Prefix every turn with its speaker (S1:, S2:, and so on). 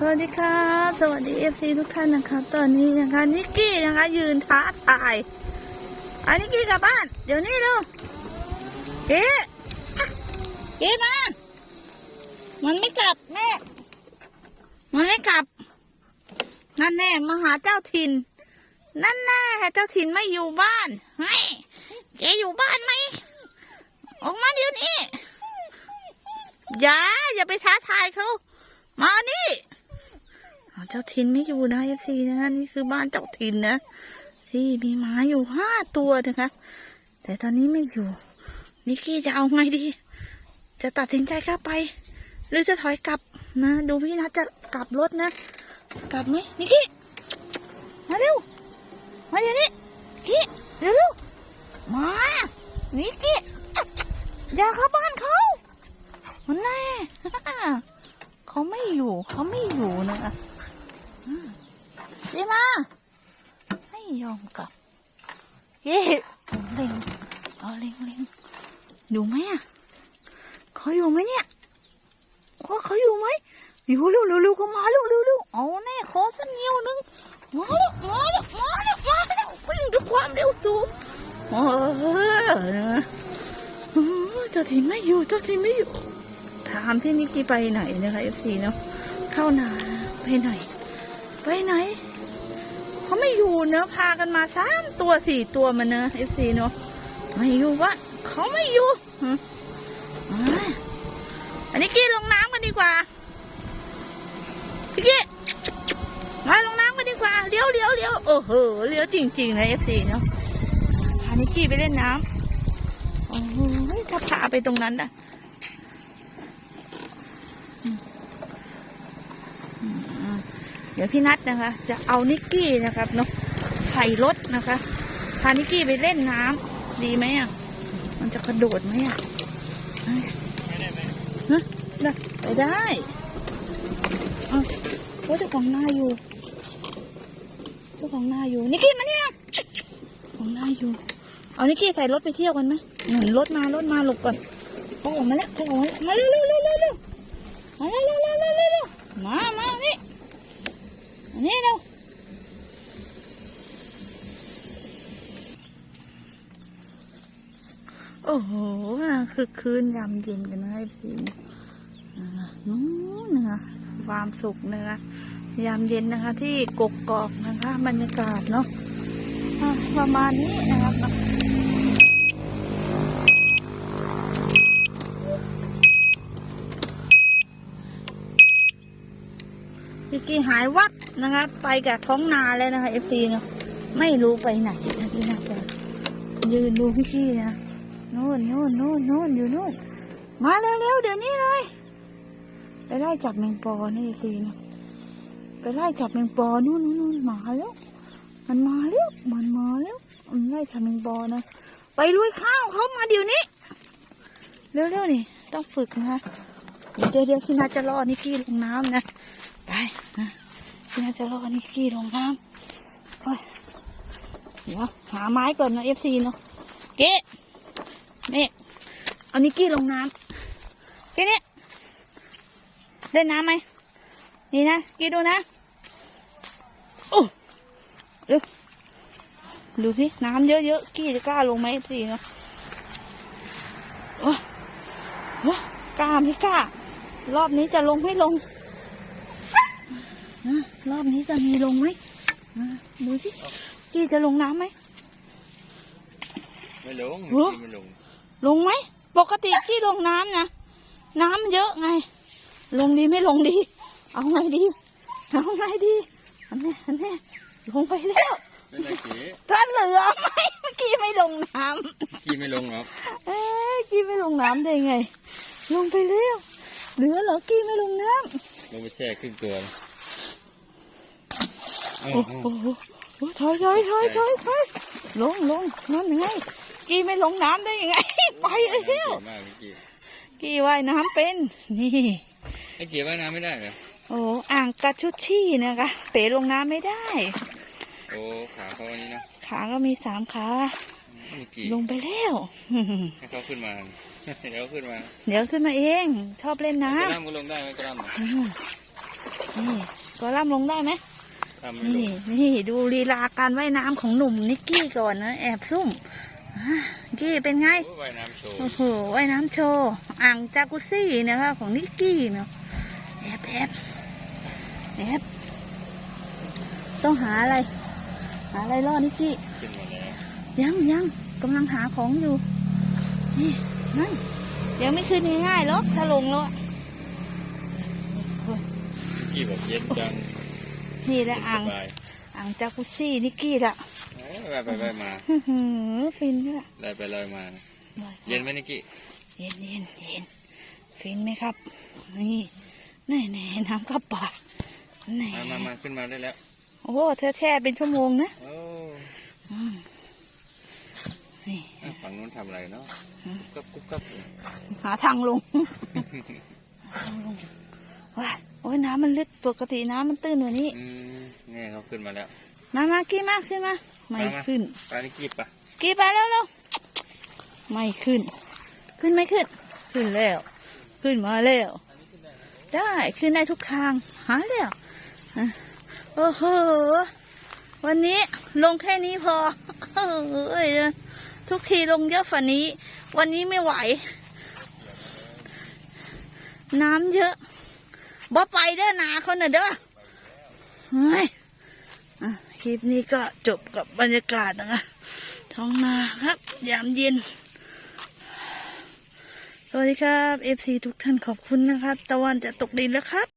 S1: สวัสดีครับ สวัสดีเอฟซีทุกท่านนะครับ ตอนนี้นะคะนิกกี้นะคะ ยืนท้าทายอันนิกกี้กลับบ้าน เดี๋ยวนี้เร็วเก๋เก๋มา มันไม่กลับแม่ มันไม่กลับ นั่นแน่มาหาเจ้าถิ่น นั่นแน่เจ้าถิ่นไม่อยู่บ้านเฮ้ยแกอยู่บ้านไหม ออกมาเดี๋ยวนี้ อย่าอย่าไปท้าทายเขา มานี่อ้ เจ้าถิ่นไม่อยู่นะเอฟซีนะนี่คือบ้านเจ้าถิ่นนะที่มีหมาอยู่ห้าตัวนะคะ แต่ตอนนี้ไม่อยู่นิกกี้จะเอาไงดี จะตัดสินใจเข้าไป หรือจะถอยกลับนะ ดูพี่นัทจะกลับรถนะ กลับไหมนิกกี้มาเร็วมาเดี๋ยวนี้นิกกี้เร็วเร็วมานิกกี้อย่าเข้าบ้านเขามันแน่เขาไม่อยู่เขาไม่อยู่นะคะอืมดีมาไม่ ยอมกลับ เย่ล็งเอาเล็งเล็งอยู่ไหมอะเขาอยู่ไหมเนี่ยว่าเขาอยู่ไหมอยู่เร็วเร็วเร็วเขามาเร็วเร็วเร็วเอาแน่ขอสักนิ้วหนึงมาแล้วมาแล้วมาแล้วมาแล้ววิ่งด้วยความเร็วสูงเออนอืมเจ้าถิ่นไม่อยู่เจ้าถิ่นไม่อยู่ ถามที่นิกกี้ไปไหนนะคะเอฟซีเนาะเข้านาไปไหน ไปไหน เขาไม่อยู่เนอะพากันมาสามตัวสี่ตัวมันเนอะเอฟซีเนาะไม่อยู่วะเขาไม่อยู่อันนี้กี้ลงน้ำกันดีกว่าพี่กี้มาลงน้ำกันดีกว่าเลี้ยวเลี้ยวเลี้ยวโอ้โหเลี้ยวจริงๆนะเอฟซีเนาะพานิกกี้ไปเล่นน้ำโอ้โหถ้าพาไปตรงนั้นนะ เดี๋ยวพี่นัทนะคะ จะเอานิกกี้นะครับเนาะใส่รถนะคะพานิกกี้ไปเล่นน้ำดีไหมอะมันจะกระโดดไหมอะเอ้ยฮะไปได้เอาโอ้เจ้าของหน้าอยู่เจ้าของหน้าอยู่นิกกี้มาเนี่ยของหน้าอยู่ เอานิกกี้ใส่รถไปเที่ยวกันไหมหนุนรถมารถมาหลบก่อนเขาออกมาแล้วเขาออกมาแล้วมาเร็วเร็วเร็วเร็วมาเร็วเร็วเร็วเร็วมามานี่ นนี้เร็วโอ้โหคือคืนยำเย็นกันนะไอ้พี่นู้นนะคะความสุขนะคะยามเย็นนะคะ ที่กกอกนะคะ บรรยากาศเนาะอะประมาณนี้นะครับ พี่กี้หายวับนะคะไปกับท้องนาแล้วนะคะเอฟซีเนาะไม่รู้ไปไหนนะพี่น่าจยืนดูพี่กี้นะนู่นนู่นนู่นนู่นอยู่นู่นมาเร็วๆเดี๋ยวนี้เลยไปไล่จับแมงปอนี่สิเนาะไปไล่จับแมงปอนู่นนู่นมาแล้ว มันมาแล้วมันมาแล้วมันไล่จับแมงปอนะไปลุยข้าวเขามาเดี๋ยวนี้เร็วๆนี่ต้องฝึกนะคะเดี๋ยวเดี๋ยวพี่นาจะรอนิกกี้ลงน้ำนะ ไปนะพี่นาจะรอนิกกี้ลงน้ำไปเดี๋ยวหาไม้ก่อนนะเอฟซีเนาะเก๊นี่เอานิกกี้ลงน้ำเก๊เนี่ยเล่นน้ำไหมนี่นะกี้ดูนะโอ้เร็วดูสิน้ำเยอะๆกี้จะกล้าลงไหมเอฟซีเนาะโอ้โหกล้าไม่กล้ารอบนี้จะลงไม่ลง นะรอบนี้จะมีลงไหมนะดูสิกี้จะลงน้ำไหม
S2: ไม่ลง
S1: โอ้
S2: ไม่ลง
S1: ลงไหม ปกติกี้ลงน้ำนะน้ำเยอะไง ลงดีไม่ลงดี เอาไงดี เอาไงดีอันนี้อันนี้ลงไปแล้ว
S2: ไม่ได้เก๋
S1: ท่านเหลือไหมเมื่อกี้ไม่ลงน้
S2: ขี่ไม่ลงหรอกำ
S1: เอ้ยกี้ไม่ลงน้ำได้ไง ลงไปแล้วเหลือเหรอกี้ไม่ลงน้
S2: ลงไปแช่ครึ่งตัวเลยำเอา
S1: โอ้
S2: เอา
S1: โหโอ้ถอยถอยถอยถอยถอยลงลงนั่นยังไงกี้ไม่ลงน้ำได้ยังไง ไปแล้ว
S2: เก๋มากเมื่อกี้
S1: กี้ว่ายน้ำเป็น นี่
S2: ไอ้เก๋ว่ายน้ำไม่ได้เหรอ
S1: โอ้อ่างกระชุดชี่นะคะเป๋ลงน้ำไม่ได้
S2: โอ้ขาเขาอันนี้นะ
S1: ขาก็มีสามขา
S2: เมื่อกี้
S1: ลงไปแล้ว
S2: ให้เขาขึ้นมา เดี๋ยวขึ้นมา
S1: เดี๋ยวขึ้นมาเอง ชอบเล่นน้
S2: กระลำก็ลงได้ไหมกระลำอะำ
S1: อืมนี่ก็ล่ำลงได้ไหม
S2: ทำไม่ล
S1: นี่
S2: ง
S1: นี่ดูลีลาการว่ายน้ำของหนุ่มนิกกี้ก่อนนะ แอบซุ่มอะนิกกี้เป็นไง
S2: โอ้ว่ายน้ำโชว์
S1: โอ้โหว่ายน้ำโชว์อ่างจากุซี่นะคะของนิกกี้เนาะแอบแอบแอบต้องหาอะไร หาอะไรล่อนิกกี้
S2: ขึ้นมาแล้ว
S1: ยังยังกำลังหาของอยู่ นี่นั่นเดี๋ยวไม่ขึ้นง่ายๆหรอกถ้าลงแล้วอะ
S2: นิกกี้บอกเย็นจัง
S1: นี่แหละอ่าง
S2: สบาย
S1: อ่างจากุซี่นิกกี้ละ
S2: เอ้ยว่ายไปว่ายมา
S1: อื้อหือฟินเนี่ย
S2: ลอยไปลอยมาเย็นไหมนิกกี้
S1: เย็นเย็นเย็นฟินไหมครับ นี่แน่แน่น้ำเข้าปากแน่
S2: มามามาขึ้นมาได้แล้ว
S1: โอ้โหเธอแช่เป็นชั่วโมงนะ
S2: โอ้
S1: อืมนี่
S2: อะฝั่งนู้นทำอะไรเนาะกุ๊บกุ๊บกุ๊บ
S1: หาทางลง หาทางลงว้ายโอ้ยน้ำมันลึกปกติน้ำมันตื้นกว่านี้
S2: อืมนี่เขาขึ้นมาแล้ว
S1: มามากี้มาขึ้นมา ไม่
S2: มามา
S1: ขึ้น
S2: ปลานิกกี้ปะ
S1: กี่ไปแล้วเร็วไม่ขึ้น ขึ้นไม่ขึ้น ขึ้นแล้ว ขึ้นมาแล้ว ได้ขึ้นได้ทุกทาง หาแล้วอะโอ้โห วันนี้ลงแค่นี้พอเอ้ยทุกทีลงเยอะฝันนี้ วันนี้ไม่ไหว น้ำเยอะ บ่ไปเด้อนาเขาเน่ะเด้อเฮ้ยคลิปนี้ก็จบกับบรรยากาศนะคะท้องนาครับ ยามเย็น สวัสดีครับเอฟซีทุกท่านขอบคุณนะครับ ตะวันจะตกดินแล้วครับ